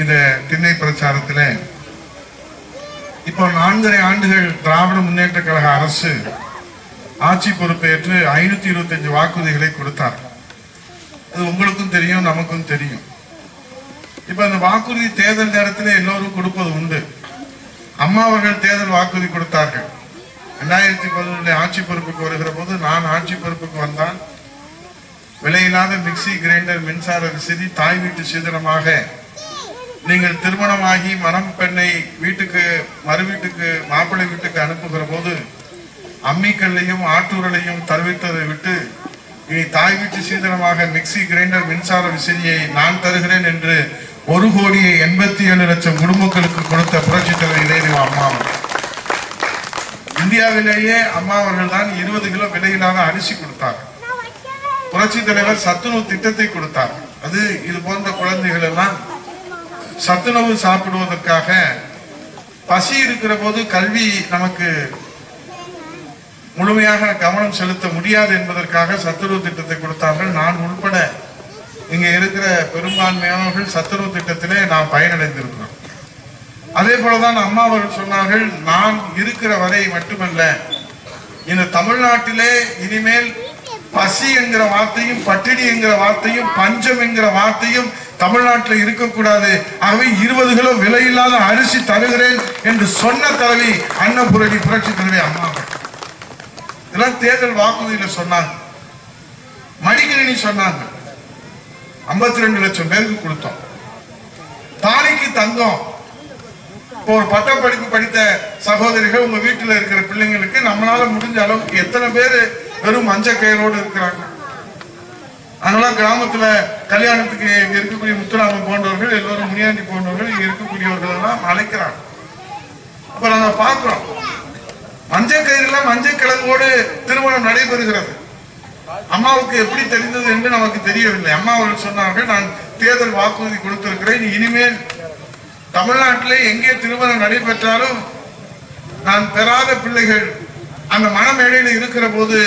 இந்த திண்ணை பிரச்சாரத்தில் இப்போ நான்கரை ஆண்டுகள் திராவிட முன்னேற்ற கழக அரசு ஆட்சி பொறுப்பேற்று ஐநூத்தி இருபத்தஞ்சு வாக்குறுதிகளை கொடுத்தார். அது உங்களுக்கும் தெரியும் நமக்கும் தெரியும். இப்ப அந்த வாக்குறுதி தேர்தல் நேரத்தில் எல்லோரும் கொடுப்பது உண்டு. அம்மா அவர்கள் தேர்தல் வாக்குறுதி கொடுத்தார்கள். ரெண்டாயிரத்தி பதினொன்று ஆட்சி பொறுப்புக்கு வருகிற போது நான் ஆட்சி பொறுப்புக்கு வந்தான் விலையில்லாத மிக்சி கிரைண்டர் மின்சார விசிறி தாய் வீட்டு சீதனமாக நீங்கள் திருமணமாகி மனம் பெண்ணை வீட்டுக்கு மறு வீட்டுக்கு மாப்பிள்ளை வீட்டுக்கு அனுப்புகிற போது அம்மிக்கல்லையும் ஆட்டூரலையும் தருவித்ததை விட்டு இனி தாய் வீட்டு சீதனமாக மிக்சி கிரைண்டர் மின்சார விசிறியை நான் தருகிறேன் என்று ஒரு கோடியே எண்பத்தி ஏழு லட்சம் குடும்பங்களுக்கு கொடுத்த புரட்சி தலைவர் இதயதேவ அம்மா அவர்கள். இந்தியாவிலேயே அம்மா அவர்கள் தான் இருபது கிலோ விலையில்லாத அரிசி கொடுத்தார் புரட்சி தலைவர் சத்துணவு திட்டத்தை கொடுத்தார் அது இது போன்ற குழந்தைகள் எல்லாம் சத்துணவு சாப்பிடுவதற்காக பசி இருக்கிற போது கல்வி நமக்கு முழுமையாக கவனம் செலுத்த முடியாது என்பதற்காக சத்துணவு திட்டத்தை கொடுத்தார்கள். நான் உட்பட இங்க இருக்கிற பெரும்பான்மையானவர்கள் சத்துணவு திட்டத்திலே நாம் பயனடைந்திருக்கிறோம். அதே போலதான் அம்மா அவர்கள் சொன்னார்கள் நான் இருக்கிற வரை மட்டுமல்ல இந்த தமிழ்நாட்டிலே இனிமேல் பசி என்கிற வார்த்தையும் பட்டினி என்கிற வார்த்தையும் பஞ்சம் என்கிற வார்த்தையும் தமிழ்நாட்டில் இருக்கக்கூடாது. ஆகவே இருபது கிலோ விலையில்லாத அரிசி தருகிறேன் என்று சொன்ன தலைவி அன்னபுரணி புரட்சி தலைவி அம்மா இதெல்லாம் தேர்தல் வாக்குறுதியில் சொன்னாங்க. மடிக்கணினி சொன்னாங்க. ஐம்பத்தி ரெண்டு லட்சம் பேருக்கு கொடுத்தோம். தாலிக்கு தங்கம் இப்போ ஒரு பட்டப்படிப்பு படித்த சகோதரிகள் உங்க வீட்டில் இருக்கிற பிள்ளைங்களுக்கு நம்மளால முடிஞ்ச அளவுக்கு எத்தனை பேர் வெறும் மஞ்ச கயிறோடு இருக்கிறாங்க. அதனால கிராமத்துல கல்யாணத்துக்கு இங்க இருக்கக்கூடிய முத்துராமன் போன்றவர்கள் எல்லோரும் முனியாண்டி போன்றவர்கள் இங்க இருக்கக்கூடியவர்கள் எல்லாம் அழைக்கிறாங்க. அப்ப நாங்க பார்க்கிறோம். மஞ்சள் கயிறுல மஞ்சள் கிழங்கோடு திருமணம் நடைபெறுகிறது. அம்மாவுக்கு எப்படி தெரிந்தது என்று நமக்கு தெரியவில்லை. அம்மா அவர்கள் சொன்னார்கள் நான் தேர்தல் வாக்குறுதி கொடுத்திருக்கிறேன். இனிமேல் தமிழ்நாட்டிலே எங்கே திருமணம் நடைபெற்றாலும் நான் பெறாத பிள்ளைகள். அந்த மனமேடையில் இருக்கிற போது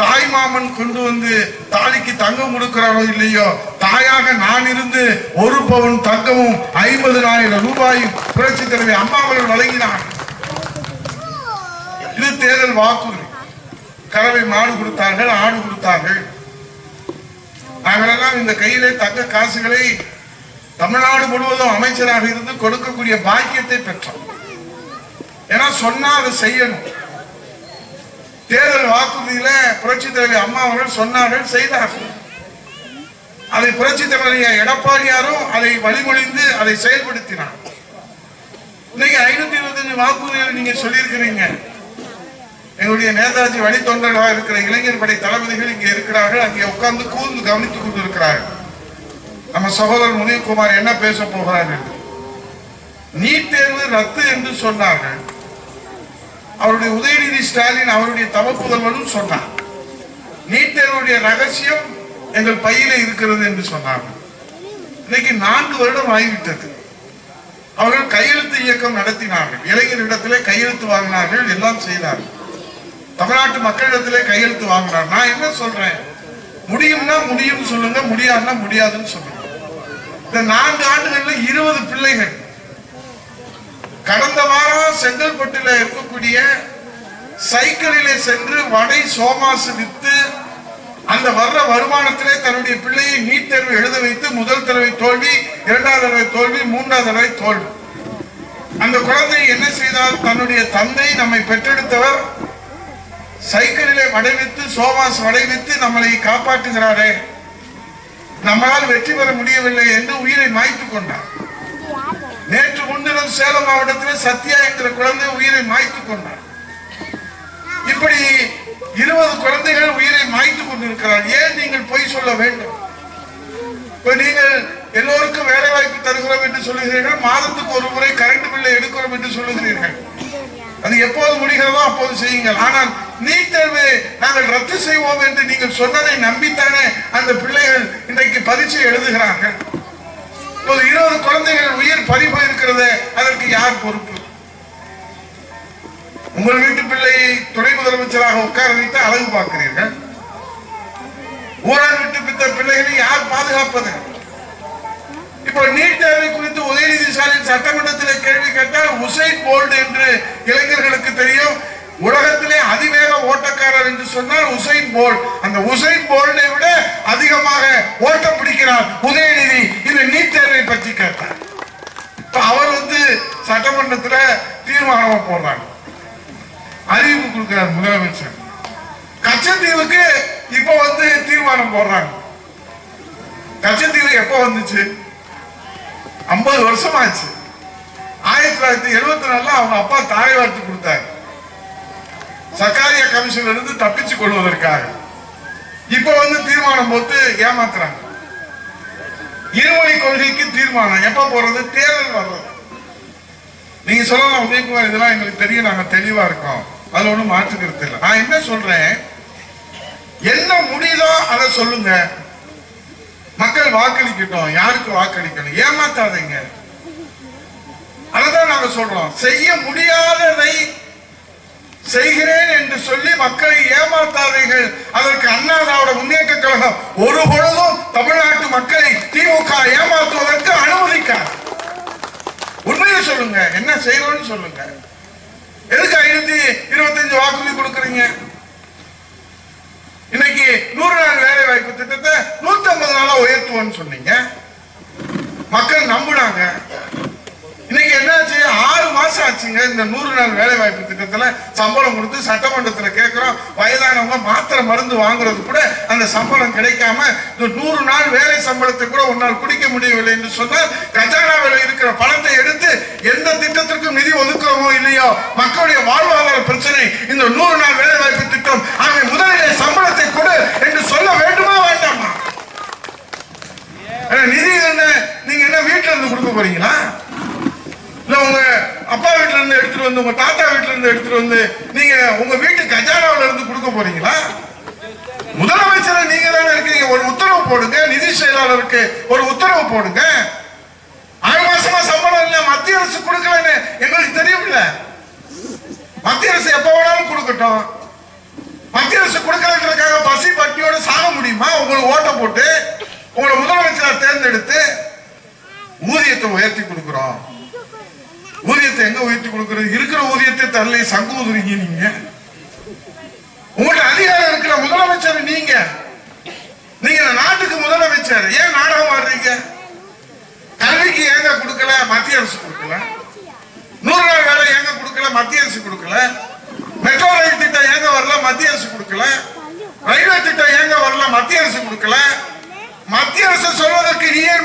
தாய் மாமன் கொண்டு வந்து தாலிக்கு தங்கம் கொடுக்கிறாரோ இல்லையோ தாயாக நான் இருந்து ஒரு பவுன் தங்கமும் ஐம்பதுனாயிரம் ரூபாயும் புரட்சி தலைவி அம்மா அவர்கள் வழங்கினார் இது தேர்தல் வாக்குறுதி கறவை மாடு கொடுத்தார்கள் ஆடு கொடுத்தார்கள். நாங்களெல்லாம் இந்த கையிலே தங்க காசுகளை தமிழ்நாடு முழுவதும் அமைச்சராக இருந்து கொடுக்கக்கூடிய பாக்கியத்தை பெற்றோம். ஏன்னா சொன்னா அதை செய்யணும். தேர்தல் வாக்குறுதியில புரட்சி அம்மா அவர்கள் சொன்னார்கள் செய்தார்கள். அதை புரட்சி தலைவர் எடப்பாடியாரும் அதை வழிமொழிந்து அதை செயல்படுத்தினார். இன்னைக்கு ஐநூத்தி இருபத்தஞ்சு வாக்குறுதிகள் நீங்க சொல்லியிருக்கிறீங்க. எங்களுடைய நேதாஜி வழித்தொண்டர்களாக இருக்கிற இளைஞர் படை தளபதிகள் இங்கே இருக்கிறார்கள் அங்கே உட்கார்ந்து கூர்ந்து கவனித்துக் கொண்டிருக்கிறார்கள். நம்ம சகோதரர் முனியகுமார் என்ன பேச போகிறார் என்று. நீட் தேர்வு ரத்து என்று சொன்னார்கள். அவருடைய உதயநிதி ஸ்டாலின் அவருடைய தவப்புதல்வனும் சொன்னார். நீட் தேர்வுடைய ரகசியம் எங்கள் பையில இருக்கிறது என்று சொன்னார்கள். இன்னைக்கு நான்கு வருடம் ஆகிவிட்டது. அவர்கள் கையெழுத்து இயக்கம் நடத்தினார்கள். இளைஞரிடத்திலே கையெழுத்து வாங்கினார்கள் எல்லாம் செய்தார்கள். தமிழ்நாட்டு மக்களிடத்திலே கையெழுத்து வாங்கினார். நான் என்ன சொல்றேன்? முடியும்னா முடியும் சொல்லுங்க முடியாதுன்னா முடியாதுன்னு சொல்லுங்க. இந்த நான்கு ஆண்டுகள்ல இருபது பிள்ளைகள். கடந்த வாரம் செங்கல்பட்டுல இருக்கக்கூடிய சைக்கிளிலே சென்று வடை சோமாசு வித்து அந்த வர்ற வருமானத்திலே தன்னுடைய பிள்ளையை நீட் தேர்வு எழுத வைத்து முதல் தடவை தோல்வி இரண்டாவது தடவை தோல்வி மூன்றாவது தடவை தோல்வி. அந்த குழந்தை என்ன செய்தால் தன்னுடைய தந்தை நம்மை பெற்றெடுத்தவர்? சைக்கிளிலே வடைவித்து சோமாஸ் வடைவித்து நம்மளை காப்பாற்றுகிறாரே. நம்மளால் வெற்றி பெற முடியவில்லை என்று உயிரை மாய்த்து கொண்டார். நேற்று முன்தினம் சேலம் மாவட்டத்தில் சத்யா என்கிற குழந்தை உயிரை மாய்த்து கொண்டார். இப்படி இருபது குழந்தைகள் உயிரை மாய்த்துக் கொண்டிருக்கிறார். ஏன் நீங்கள் பொய் சொல்ல வேண்டும்? இப்ப நீங்கள் எல்லோருக்கும் வேலை வாய்ப்பு தருகிறோம் என்று சொல்லுகிறீர்கள். மாதத்துக்கு ஒரு முறை கரண்ட் பில்லை எடுக்கிறோம் என்று சொல்லுகிறீர்கள். அது எப்போது முடிகிறதோ அப்போது செய்யுங்கள். ஆனால் நீட் தேர்வு நாங்கள் ரத்து செய்வோம் என்று நீங்கள் சொன்னதை நம்பித்தானே அந்த பிள்ளைகள் இன்றைக்கு பரீட்சை எழுதுகிறார்கள். இப்போது இருபது குழந்தைகள் உயிர் பறி போயிருக்கிறது அதற்கு யார் பொறுப்பு? உங்கள் வீட்டு பிள்ளையை துணை முதலமைச்சராக உட்கார வைத்து அழகு பார்க்கிறீர்கள். ஊழல் விட்டு பித்த பிள்ளைகளை யார் பாதுகாப்பது? இப்போ நீட் தேர்வை குறித்து உதயநிதி சட்டமன்றத்தில் கேள்வி கேட்டால் உசைன் போல்டு என்று இளைஞர்களுக்கு தெரியும். உலகத்திலே அதிவேக ஓட்டக்காரர் என்று சொன்னால் உசைன் போல். அந்த உசைன் போல்டை விட அதிகமாக ஓட்டம் பிடிக்கிறார் உதயநிதி. இந்த நீட் தேர்வை பற்றி கேட்டார். இப்ப அவர் வந்து சட்டமன்றத்துல தீர்மானம் போடுறாங்க. அறிவிப்பு கொடுக்கிறார் முதலமைச்சர். கச்சத்தீவுக்கு இப்ப வந்து தீர்மானம் போடுறாங்க. கச்சத்தீவு எப்ப வந்துச்சு? ஐம்பது வருஷம் ஆச்சு ஆயிரத்தி தொள்ளாயிரத்தி எழுபத்தி நாலுல அவங்க அப்பா தாரை வார்த்து கொடுத்தாரு. சக்காரியா கமிஷன்ல இருந்து தப்பிச்சு கொள்வதற்காக. இப்ப வந்து தீர்மானம் போட்டு ஏமாத்துறாங்க. இருமொழி கொள்கைக்கு தீர்மானம். எப்ப போறது? தேர்தல் வர்றது. நீங்க சொல்லலாம் உதயகுமார் இதெல்லாம் எங்களுக்கு தெரியும். நாங்க தெளிவா இருக்கோம். அதுல ஒண்ணும் மாற்றுக்கிறது இல்லை. நான் என்ன சொல்றேன்? என்ன முடியுதோ அதை சொல்லுங்க. மக்கள் வாக்களிக்கட்டும். யாருக்கு வாக்களிக்கணும்? ஏமாத்தாதீங்க. அதான் நாங்க சொல்றோம். செய்ய முடியாததை செய்கிறேன் என்று சொல்லி மக்களை ஏமாத்தாதீர்கள். அதற்கு அண்ணா திராவிட முன்னேற்ற கழகம் ஒரு பொழுதும் தமிழ்நாட்டு மக்களை திமுக ஏமாற்றுவதற்கு அனுமதிக்காது. உண்மையை சொல்லுங்க. என்ன செய்யணும்னு சொல்லுங்க. எதுக்கு ஐநூத்தி இருபத்தஞ்சு வாக்குறுதி கொடுக்குறீங்க? இன்னைக்கு நூறு நாள் வேலை வாய்ப்பு திட்டத்தை நூத்தி ஐம்பது நாளா உயர்த்துவோம்னு சொன்னீங்க. மக்கள் நம்புனாங்க. இன்னைக்கு என்னாச்சு? ஆறு மாசம் ஆச்சுங்க இந்த நூறு நாள் வேலை வாய்ப்பு திட்டத்துல சம்பளம் கொடுத்து சட்டமன்றத்துல கேட்கிறோம் வயதானவங்க மாத்திரை மருந்து வாங்குறது கூட அந்த சம்பளம் கிடைக்காம இந்த நூறு நாள் வேலை சம்பளத்தை கூட உன்னால் குடிக்க முடியவில்லை என்று சொன்னால் கஜானாவில் இருக்கிற பணத்தை எடுத்து எந்த திட்டத்திற்கும் நிதி ஒதுக்கிறோமோ இல்லையோ? மக்களுடைய வாழ்வாதார பிரச்சனை இந்த நூறு நாள் வேலை வாய்ப்பு திட்டம் ஆகவே முதலிலே சம்பளத்தை கொடு என்று சொல்ல வேண்டுமா வேண்டாமா? நிதி என்ன? நீங்க என்ன வீட்டுல இருந்து கொடுக்க போறீங்களா? இல்ல உங்க அப்பா வீட்டுல இருந்து எடுத்துட்டு வந்து உங்க தாத்தா வீட்டுல இருந்து எடுத்துட்டு வந்து நீங்க உங்க வீட்டு கஜானாவுல இருந்து கொடுக்க போறீங்களா? முதலமைச்சர் நீங்க தானே இருக்கீங்க. ஒரு உத்தரவு போடுங்க. நிதி செயலாளருக்கு ஒரு உத்தரவு போடுங்க. ஆறு மாசமா சம்பளம் இல்ல மத்திய அரசு கொடுக்கலன்னு எங்களுக்கு தெரியும்ல. மத்திய அரசு எப்ப வேணாலும் கொடுக்கட்டும். மத்திய அரசு கொடுக்கறதுக்காக பசி பட்டியோட சாக முடியுமா? உங்களுக்கு ஓட்ட போட்டு உங்களை முதலமைச்சரா தேர்ந்தெடுத்து ஊதியத்தை உயர்த்தி கொடுக்கிறோம். ஊதியத்தை எங்க உயர்த்தி கொடுக்கிறது? இருக்கிற ஊதியத்தை தரல சங்கு ஊதுறீங்க நீங்க. உங்கள்ட்ட அதிகாரம் இருக்கிற முதலமைச்சர் நீங்க. நீங்க நாட்டுக்கு முதலமைச்சர். ஏன் நாடகம் ஆடுறீங்க? கல்விக்கு ஏங்க கொடுக்கல? மத்திய அரசு கொடுக்கல. நூறு நாள் கொடுக்கல மத்திய அரசு கொடுக்கல. மெட்ரோ ரயில் திட்டம் ஏங்க வரல மத்திய அரசு கொடுக்கல. ரயில்வே திட்டம் ஏங்க வரல மத்திய அரசு கொடுக்கல. மத்திய அரசு சொல்வதற்கு நீ ஏன்